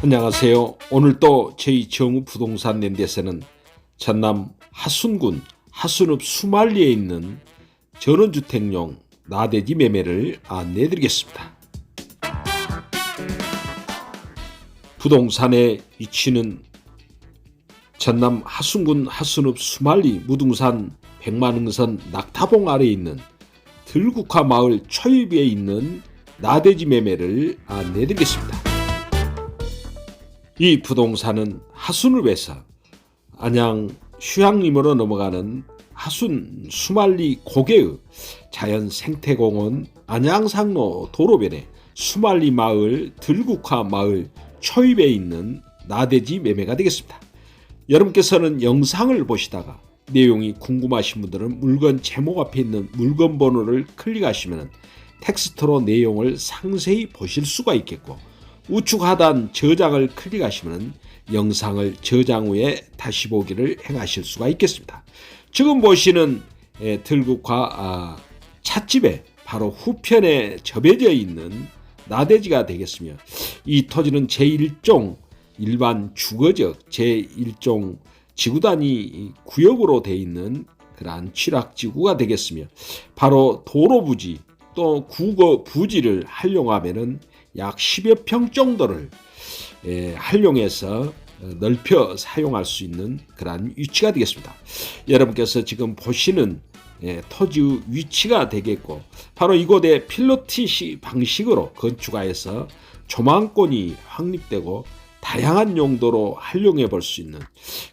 안녕하세요. 오늘도 저희 정우 부동산 랜드에서는 전남 하순군 하순읍 수말리에 있는 전원주택용 나대지 매매를 안내해 드리겠습니다. 부동산의 위치는 전남 하순군 하순읍 수말리 무등산 백만흥선 낙타봉 아래에 있는 들국화 마을 초입에 있는 나대지 매매를 안내해 드리겠습니다. 이 부동산은 하순읍에서 안양 휴양림으로 넘어가는 하순 수말리 고개의 자연 생태공원 안양상로 도로변에 수말리 마을 들국화 마을 초입에 있는 나대지 매매가 되겠습니다. 여러분께서는 영상을 보시다가 내용이 궁금하신 분들은 물건 제목 앞에 있는 물건 번호를 클릭하시면 텍스트로 내용을 상세히 보실 수가 있겠고 우측 하단 저장을 클릭하시면 영상을 저장 후에 다시 보기를 행하실 수가 있겠습니다. 지금 보시는 에, 들국화 아, 찻집에 바로 후편에 접해져 있는 나대지가 되겠으며 이 토지는 제1종 일반 주거적 제1종 지구단위 구역으로 되어 있는 그러한 취락지구가 되겠으며 바로 도로 부지 또 국어 부지를 활용하면은 약 10여 평 정도를 에, 활용해서 어, 넓혀 사용할 수 있는 그러한 위치가 되겠습니다. 여러분께서 지금 보시는 예, 토지의 위치가 되겠고 바로 이곳에 필로티시 방식으로 건축하여서 조망권이 확립되고 다양한 용도로 활용해 볼 수 있는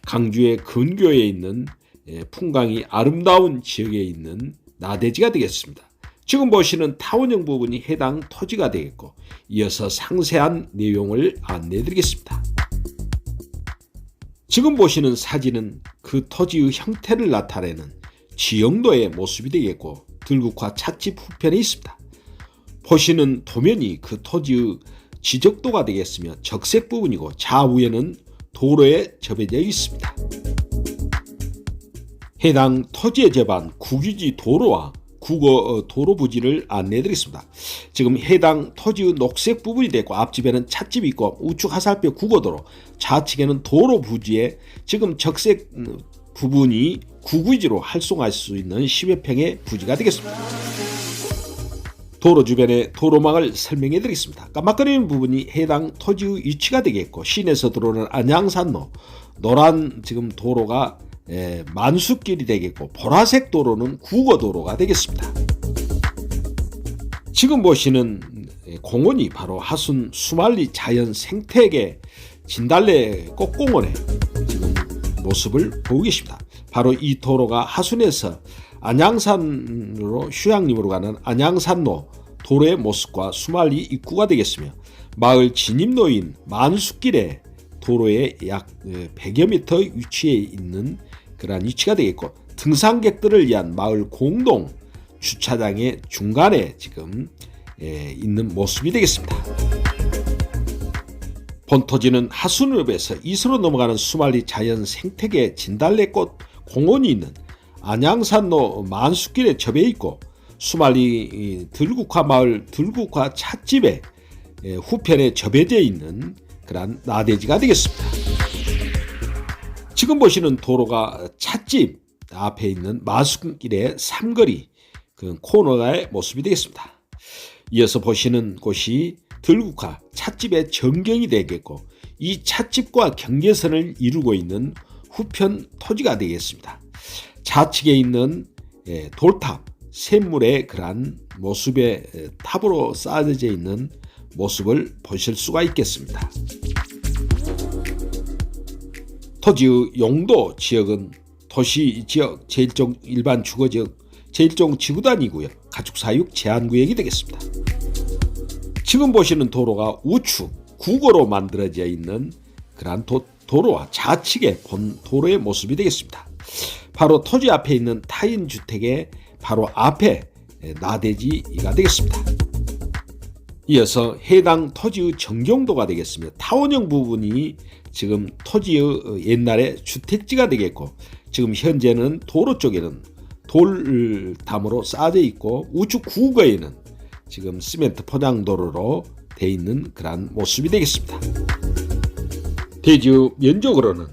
강주의 근교에 있는 예, 풍광이 아름다운 지역에 있는 나대지가 되겠습니다. 지금 보시는 타원형 부분이 해당 토지가 되겠고 이어서 상세한 내용을 안내해 드리겠습니다. 지금 보시는 사진은 그 토지의 형태를 나타내는 지형도의 모습이 되겠고 들국화 찻집 후편에 있습니다. 보시는 도면이 그 토지의 지적도가 되겠으며 적색 부분이고 좌우에는 도로에 접해져 있습니다. 해당 토지에 접한 국유지 도로와 국어 어, 도로 부지를 안내해 드리겠습니다. 지금 해당 토지의 녹색 부분이 되고 앞집에는 찻집이 있고 우측 하살표 국어도로 좌측에는 도로 부지에 지금 적색 음, 부분이 구구지로 활성화할 수 있는 10여 평의 부지가 되겠습니다. 도로 주변의 도로망을 설명해 드리겠습니다. 깜빡거리는 부분이 해당 토지의 위치가 되겠고 시내에서 들어오는 안양산로 노란 지금 도로가 에, 만수길이 되겠고 보라색 도로는 국어도로가 되겠습니다. 지금 보시는 공원이 바로 하순 수말리 자연 생태계 진달래 꽃공원의 지금 모습을 보고 계십니다. 바로 이 도로가 하순에서 안양산으로 휴양림으로 가는 안양산로 도로의 모습과 수말리 입구가 되겠으며 마을 진입로인 만수길의 도로의 약 100여 미터 위치에 있는 그러한 위치가 되겠고 등산객들을 위한 마을 공동 주차장의 중간에 지금 있는 모습이 되겠습니다. 본토지는 하순읍에서 이수로 넘어가는 수말리 자연 생태계 진달래꽃 공원이 있는 안양산로 만수길에 접해 있고 수말리 들국화 마을 들국화 찻집에 후편에 접해져 있는 그러한 나대지가 되겠습니다. 지금 보시는 도로가 찻집 앞에 있는 마수길의 삼거리 그 코너의 모습이 되겠습니다. 이어서 보시는 곳이 들국화 찻집의 전경이 되겠고 이 찻집과 경계선을 이루고 있는 후편 토지가 되겠습니다. 좌측에 있는 돌탑 샘물의 그러한 모습의 탑으로 쌓여져 있는 모습을 보실 수가 있겠습니다. 토지의 용도 지역은 도시 지역 제1종 일반 주거 지역 제1종 지구단위구역 가축 사육 제한 구역이 되겠습니다. 지금 보시는 도로가 우측 국어로 만들어져 있는 그러한 도, 도로와 좌측의 본 도로의 모습이 되겠습니다. 바로 토지 앞에 있는 타인 주택의 바로 앞에 나대지가 되겠습니다. 이어서 해당 토지의 정경도가 되겠으며 타원형 부분이 지금 토지의 옛날에 주택지가 되겠고 지금 현재는 도로 쪽에는 돌담으로 쌓여 있고 우측 구거에는 지금 시멘트 포장도로로 돼 있는 그러한 모습이 되겠습니다. 대지의 면적으로는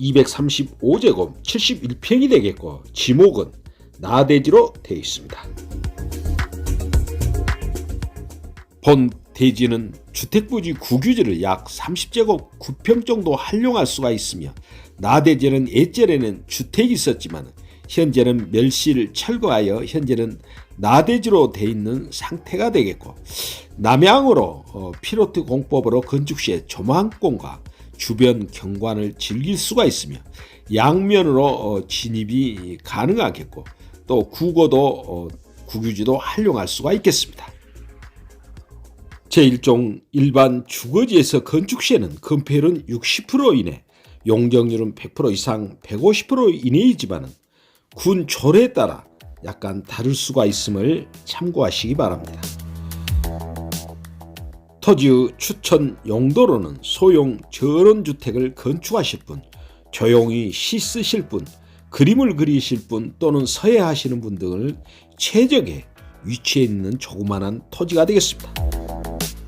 235제곱 71평이 되겠고 지목은 나대지로 되어 있습니다. 본 대지는 주택부지 국유지를 약 30제곱 9평 정도 활용할 수가 있으며 나대지는 예전에는 주택이 있었지만 현재는 멸실 철거하여 현재는 나대지로 돼 있는 상태가 되겠고 남향으로 어, 피로트 공법으로 건축 시에 조망권과 주변 경관을 즐길 수가 있으며 양면으로 어, 진입이 가능하겠고 또 국어도 어, 국유지도 활용할 수가 있겠습니다. 제1종 일반 주거지에서 건축 시에는 건폐율은 60% 이내, 용적률은 100% 이상 150% 이내이지만 군 조례에 따라 약간 다를 수가 있음을 참고하시기 바랍니다. 토지의 추천 용도로는 소형 전원주택을 건축하실 분, 조용히 시 쓰실 분, 그림을 그리실 분 또는 서예하시는 분 등을 최적의 위치에 있는 조그마한 토지가 되겠습니다.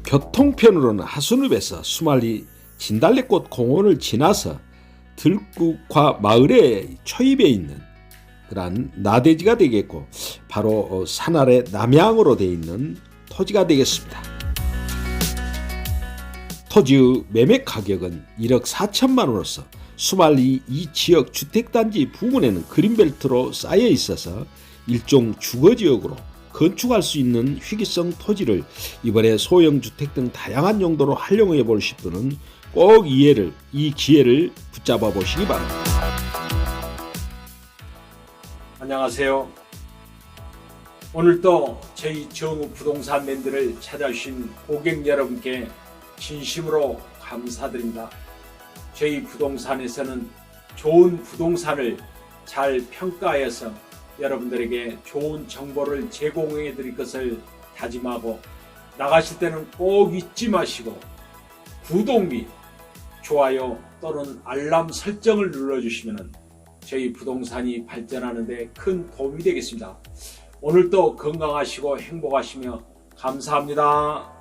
교통편으로는 하수읍에서 수말리 진달래꽃 공원을 지나서 들국화 마을에 초입해 있는 그러한 나대지가 되겠고 바로 어, 산 아래 남향으로 되어 있는 토지가 되겠습니다. 토지의 매매 가격은 1억 4천만 원으로서 수말리 이 지역 주택단지 부근에는 그린벨트로 쌓여 있어서 일종 주거지역으로 건축할 수 있는 희귀성 토지를 이번에 소형 주택 등 다양한 용도로 활용해 보실 분은 꼭 이해를 이 기회를 붙잡아 보시기 바랍니다. 안녕하세요. 오늘도 저희 정우 부동산 랜드를 찾아주신 고객 여러분께 진심으로 감사드립니다. 저희 부동산에서는 좋은 부동산을 잘 평가하여서 여러분들에게 좋은 정보를 제공해 드릴 것을 다짐하고 나가실 때는 꼭 잊지 마시고 구독 및 좋아요 또는 알람 설정을 눌러주시면 저희 부동산이 발전하는 데 큰 도움이 되겠습니다. 오늘도 건강하시고 행복하시며 감사합니다.